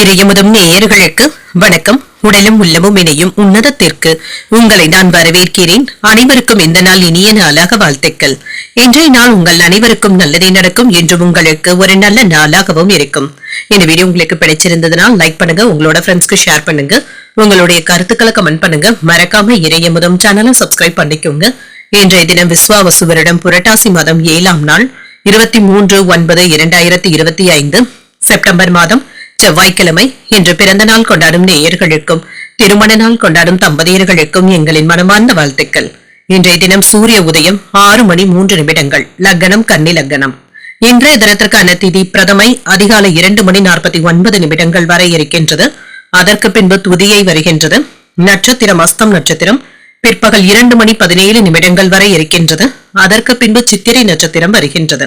இறையமுதும் நேயர்களுக்கு வணக்கம். உடலும் உள்ளமும் இணையும் உன்னதத்திற்கு உங்களை நான் வரவேற்கிறேன். அனைவருக்கும் இந்த நாள் இனிய நாளாக வாழ்த்துக்கள். இன்றைய நாள் உங்கள் அனைவருக்கும் நல்லதே நடக்கும் என்றும் உங்களுக்கு ஒரு நல்ல நாளாகவும் இருக்கும். இந்த வீடியோ உங்களுக்கு பிடிச்சிருந்ததுனால் லைக் பண்ணுங்க உங்களோட ஃப்ரெண்ட்ஸ்க்கு ஷேர் பண்ணுங்க. உங்களுடைய கருத்துக்களை கமெண்ட் பண்ணுங்க. மறக்காம இறையமுதம் சேனலை சப்ஸ்கிரைப் பண்ணிக்கோங்க. இன்றைய தினம் விஸ்வாவசு வருடம் புரட்டாசி மாதம் ஏழாம் நாள் இருபத்தி மூன்று ஒன்பது இரண்டாயிரத்தி இருபத்தி ஐந்து செப்டம்பர் மாதம் செவ்வாய்க்கிழமை இன்று பிறந்த நாள் கொண்டாடும் நேயர்களுக்கும் திருமண நாள் கொண்டாடும் தம்பதியர்களுக்கும் எங்களின் மனமார்ந்த வாழ்த்துக்கள். இன்றைய தினம் சூரிய உதயம் ஆறு மணி மூன்று நிமிடங்கள் லக்னம் கன்னி லக்னம். இன்றைய தினத்திற்கான திதி பிரதமை அதிகாலை இரண்டு மணி நாற்பத்தி ஒன்பது நிமிடங்கள் வரை இருக்கின்றது. அதற்கு பின்பு துதியை வருகின்றது. நட்சத்திரம் அஸ்தம் நட்சத்திரம் பிற்பகல் இரண்டு மணி பதினேழு நிமிடங்கள் வரை இருக்கின்றது. அதற்கு பின்பு சித்திரை நட்சத்திரம் வருகின்றது.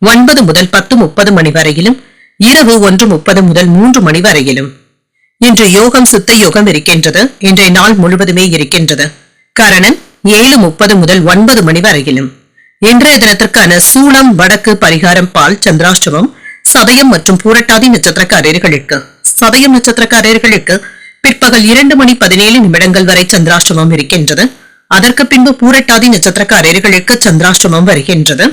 ஒன்பது முதல் பத்து முப்பது மணி வரையிலும் இரவு ஒன்று முப்பது முதல் மூன்று மணி வரையிலும். இன்று யோகம் சுத்த யோகம் இருக்கின்றது. இன்றைய நாள் முழுவதுமே இருக்கின்றது. கரணன் ஏழு முப்பது முதல் ஒன்பது மணி வரையிலும். இன்றைய தினத்திற்கான சூளம் வடக்கு பரிகாரம் பால் சந்திராஷ்டமம் சதயம் மற்றும் பூரட்டாதி நட்சத்திரக்காரர்களுக்கு. சதயம் நட்சத்திரக்காரர்களுக்கு பிற்பகல் இரண்டு மணி பதினேழு நிமிடங்கள் வரை சந்திராஷ்டமம் இருக்கின்றது. அதற்கு பின்பு பூரட்டாதி நட்சத்திரக்காரர்களுக்கு சந்திராஷ்டமம் வருகின்றது.